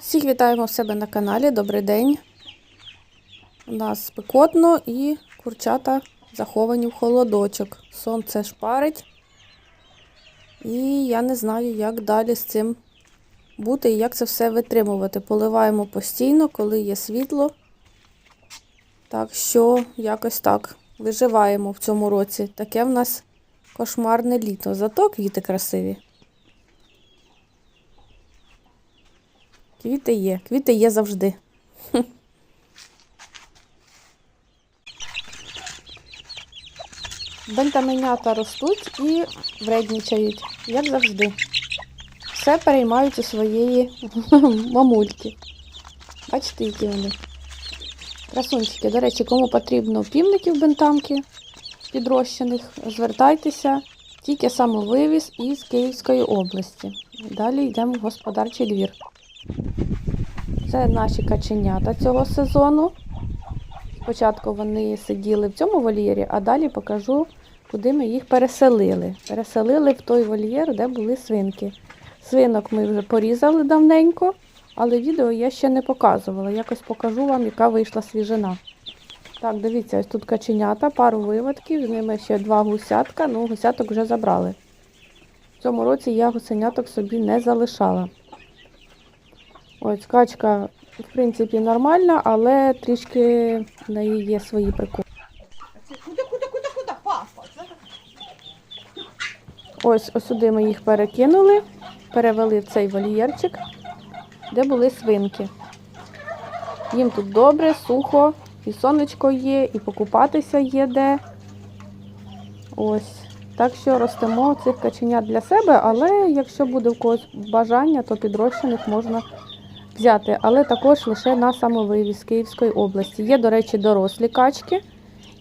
Всіх вітаємо в себе на каналі. Добрий день. У нас спекотно і курчата заховані в холодочок. Сонце шпарить. І я не знаю, як далі з цим бути і як це все витримувати. Поливаємо постійно, коли є світло. Так що якось так виживаємо в цьому році. Таке в нас кошмарне літо. Зато квіти красиві. Квіти є, квіти є завжди. Бентаменята ростуть і вреднічають, як завжди. Все переймають у своєї мамульки. Бачите, які вони. Красунчики. До речі, кому потрібно півників бентамки підрощених, звертайтеся. Тільки самовивіз із Київської області. Далі йдемо в господарчий двір. Це наші каченята цього сезону. Спочатку вони сиділи в цьому вольєрі, а далі покажу, куди ми їх переселили. Переселили в той вольєр, де були свинки. Свинок ми вже порізали давненько, але відео я ще не показувала. Якось покажу вам, яка вийшла свіжина. Так, дивіться, ось тут каченята, пару виводків, з ними ще два гусятка, ну гусяток вже забрали. В цьому році я гусеняток собі не залишала. Ось качка, в принципі, нормальна, але трішки в неї є свої приколи. Куди, куди, куди, куди? Папа. Ось ось сюди ми їх перекинули, перевели в цей вольєрчик, де були свинки. Їм тут добре, сухо, і сонечко є, і покупатися є де. Ось. Так що ростемо цих каченят для себе, але якщо буде в когось бажання, то підрощених можна взяти, але також лише на самовивіз Київської області. Є, до речі, дорослі качки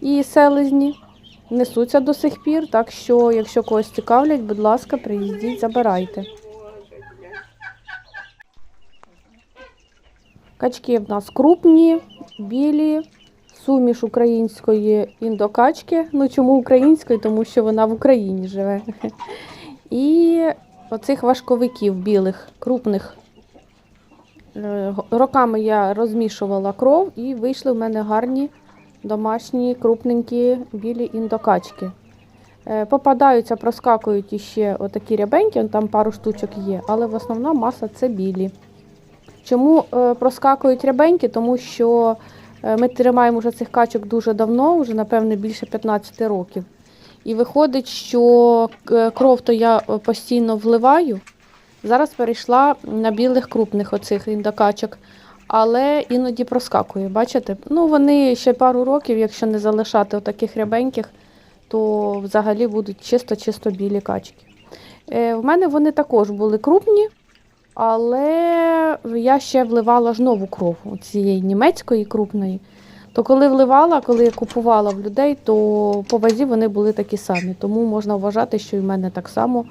і селезні, несуться до сих пір. Так що, якщо когось цікавлять, будь ласка, приїздіть, забирайте. Качки в нас крупні, білі, суміш української індокачки. Ну чому української? Тому що вона в Україні живе. І оцих важковиків білих, крупних. Е, Роками я розмішувала кров і вийшли в мене гарні домашні крупненькі білі індокачки. Е, Попадаються, проскакують іще отакі рябенькі, там пару штучок є, але в основна маса це білі. Чому е, проскакують рябенькі? Тому що ми тримаємо вже цих качок дуже давно, вже напевне більше 15 років. І виходить, що кров то я постійно вливаю. Зараз перейшла на білих крупних оцих індокачок, але іноді проскакує. Бачите? Ну, вони ще пару років, якщо не залишати отаких рябеньких, то взагалі будуть чисто-чисто білі качки. Е, в мене вони також були крупні, але я ще вливала ж нову кров цієї німецької крупної. То коли вливала, коли я купувала в людей, то по вазі вони були такі самі. Тому можна вважати, що і в мене так само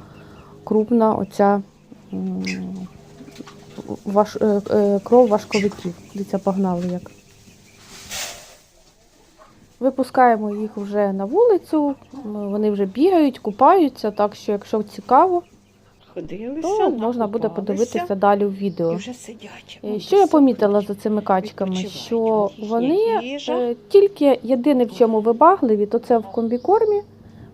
крупна оця ваш, е, е, кров важковиків. Дивіться, погнали як. Випускаємо їх вже на вулицю, вони вже бігають, купаються, так що, якщо цікаво, Ходилися, то можна буде подивитися далі в І відео. вже сидять. Е, Що я помітила за цими качками? Що вони Їжа. тільки єдине в чому вибагливі, то це в комбікормі.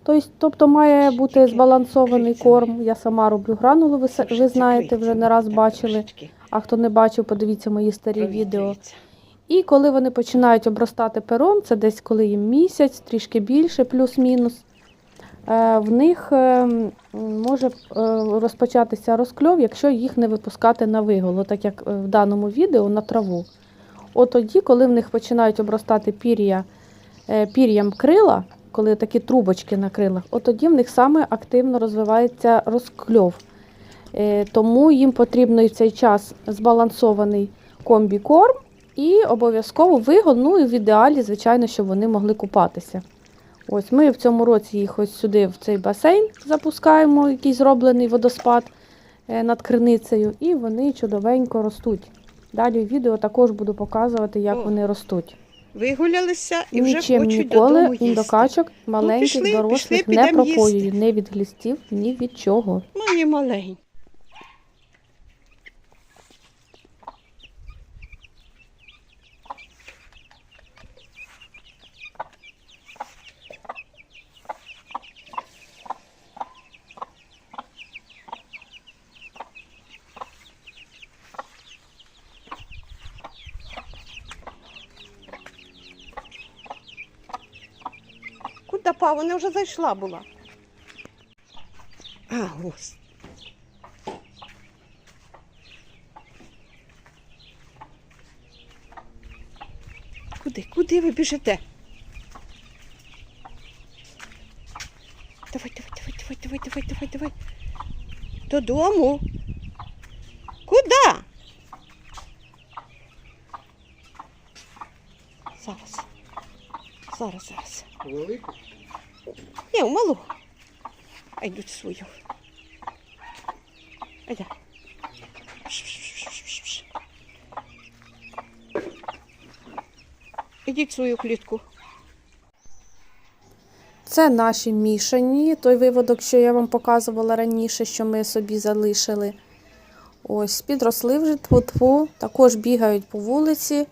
Тобто, тобто має бути збалансований корм. Я сама роблю гранулу, ви, знаєте, вже не раз бачили. А хто не бачив, подивіться мої старі відео. І коли вони починають обростати пером, це десь коли їм місяць, трішки більше, плюс-мінус. е, В них е, може е, розпочатися розкльов, якщо їх не випускати на виголо, так як в даному відео на траву. От тоді, коли в них починають обростати пір'я, пір'ям крила, коли такі трубочки на крилах, от тоді в них саме активно розвивається розкльов. Е, Тому їм потрібно і в цей час збалансований комбікорм і обов'язково вигул, ну і в ідеалі, звичайно, щоб вони могли купатися. Ось ми в цьому році їх ось сюди, в цей басейн, запускаємо, який зроблений водоспад е, над криницею, і вони чудовенько ростуть. Далі в відео також буду показувати, як вони ростуть. Вигулялися і вже нічим хочуть ніколи додому їсти. індокачок маленьких, пішли, дорослих пішли, не підемо пропоюю, ні від глістів, ні від чого. Ну, маленький. маленькі. Куди па? Вона вже зайшла була. А, ось. Куди? Куди ви біжите? Давай, давай, давай, давай, давай, давай, давай, давай. Додому. Куди? Зараз. Зараз, зараз. Велику? Ні, малу. А йдуть свою. Айда. Ідіть свою клітку. Це наші мішані, той виводок, що я вам показувала раніше, що ми собі залишили. Ось, підросли вже тьфу-тьфу, також бігають по вулиці,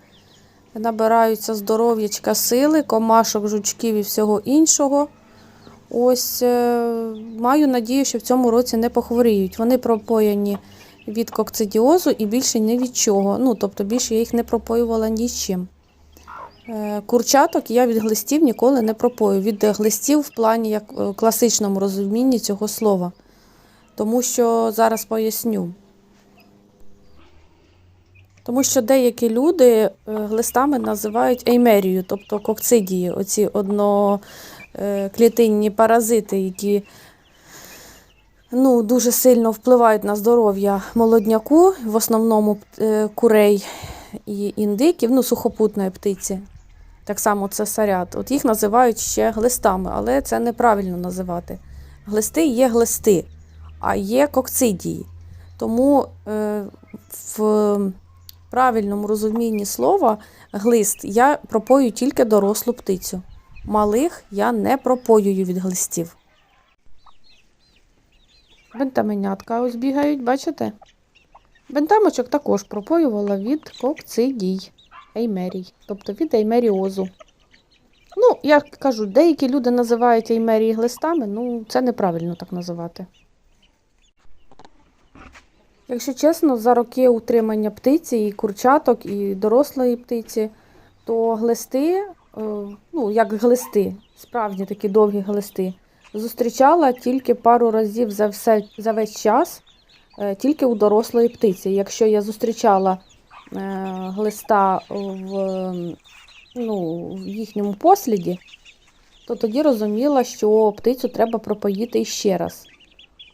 набираються здоров'ячка сили, комашок, жучків і всього іншого. Ось е, маю надію, що в цьому році не похворіють. Вони пропояні від кокцидіозу і більше ні від чого. Ну, тобто більше я їх не пропоювала нічим. Е, Курчаток я від глистів ніколи не пропою. Від глистів в плані як е, класичному розумінні цього слова. Тому що зараз поясню. Тому що деякі люди глистами називають еймерію, тобто кокцидії, оці одноклітинні паразити, які ну, дуже сильно впливають на здоров'я молодняку, в основному е, курей і індиків, ну, сухопутної птиці. Так само це сарят. От їх називають ще глистами, але це неправильно називати. Глисти є глисти, а є кокцидії. Тому е, в правильному розумінні слова глист я пропою тільки дорослу птицю. Малих я не пропоюю від глистів. Бентаменятка ось бігають, бачите? Бентамочок також пропоювала від кокцидій, еймерій, тобто від еймеріозу. Ну, я кажу, деякі люди називають еймерії глистами, ну це неправильно так називати. Якщо чесно, за роки утримання птиці, і курчаток, і дорослої птиці, то глисти, ну як глисти, справді такі довгі глисти, зустрічала тільки пару разів за, все, за весь час, е, тільки у дорослої птиці. Якщо я зустрічала е, глиста в, ну, в їхньому посліді, то тоді розуміла, що птицю треба пропоїти іще раз.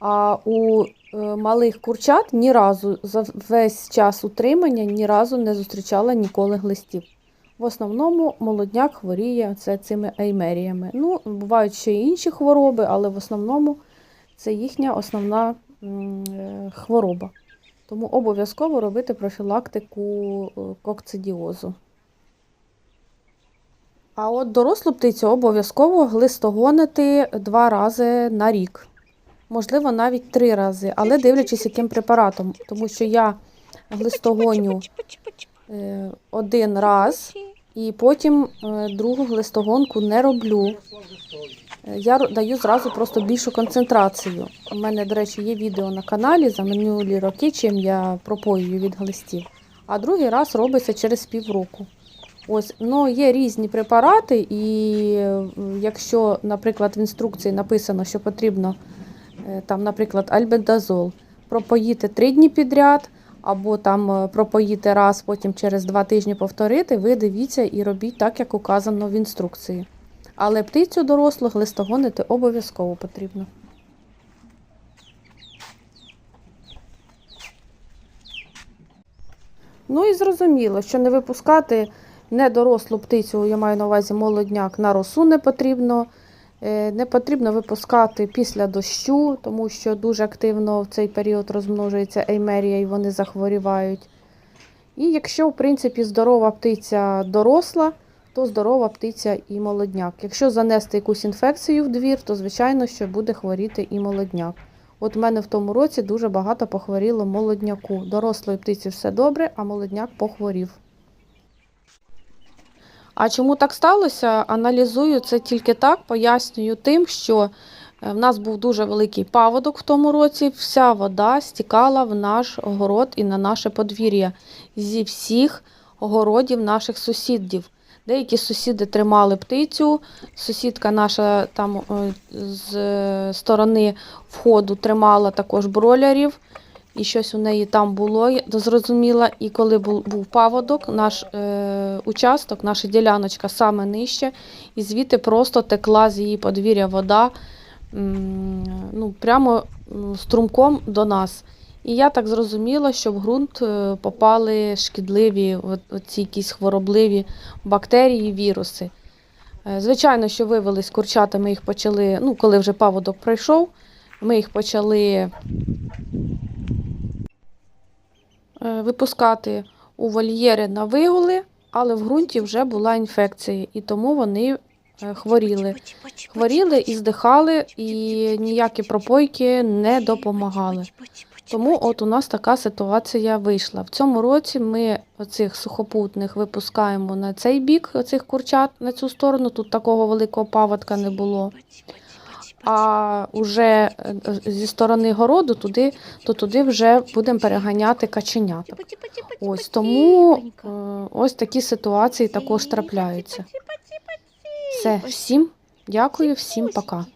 А у е, малих курчат ні разу за весь час утримання ні разу не зустрічала ніколи глистів. В основному молодняк хворіє це цими еймеріями. Ну, бувають ще й інші хвороби, але в основному це їхня основна е, хвороба. Тому обов'язково робити профілактику е, кокцидіозу. А от дорослу птицю обов'язково глистогонити два рази на рік. Можливо, навіть три рази, але дивлячись, яким препаратом. Тому що я глистогоню е, один раз і потім е, другу глистогонку не роблю. Е, Я даю зразу просто більшу концентрацію. У мене, до речі, є відео на каналі за минулі роки, чим я пропоюю від глистів. А другий раз робиться через півроку. Ось, ну, є різні препарати, і е, якщо, наприклад, в інструкції написано, що потрібно там, наприклад, альбендазол, пропоїти три дні підряд, або там е, пропоїти раз, потім через два тижні повторити, ви дивіться і робіть так, як указано в інструкції. Але птицю дорослу глистогонити обов'язково потрібно. Ну і зрозуміло, що не випускати недорослу птицю, я маю на увазі молодняк, на росу не потрібно. Е, Не потрібно випускати після дощу, тому що дуже активно в цей період розмножується еймерія і вони захворівають. І якщо, в принципі, здорова птиця доросла, то здорова птиця і молодняк. Якщо занести якусь інфекцію в двір, то звичайно, що буде хворіти і молодняк. От в мене в тому році дуже багато похворіло молодняку. Дорослої птиці все добре, а молодняк похворів. А чому так сталося? Аналізую це тільки так, пояснюю тим, що е, в нас був дуже великий паводок в тому році. Вся вода стікала в наш город і на наше подвір'я зі всіх городів наших сусідів. Деякі сусіди тримали птицю. Сусідка наша там е, з е, сторони входу тримала також бролярів. І щось у неї там було, я зрозуміла. І коли був, паводок, наш е, участок, наша діляночка саме нижче, і звідти просто текла з її подвір'я вода ну, прямо струмком до нас. І я так зрозуміла, що в ґрунт е, попали шкідливі, оці якісь хворобливі бактерії, віруси. Е, Звичайно, що вивелись курчата, ми їх почали, ну, коли вже паводок пройшов, ми їх почали е, випускати у вольєри на вигули, але в ґрунті вже була інфекція, і тому вони е, хворіли. Хворіли і здихали, і ніякі пропойки не допомагали. Тому от у нас така ситуація вийшла. В цьому році ми оцих сухопутних випускаємо на цей бік, оцих курчат на цю сторону. Тут такого великого паводка не було. А вже е, зі сторони городу туди, то туди вже будемо переганяти каченята. Ось тому е, ось такі ситуації також трапляються. Все, всім дякую, всім пока.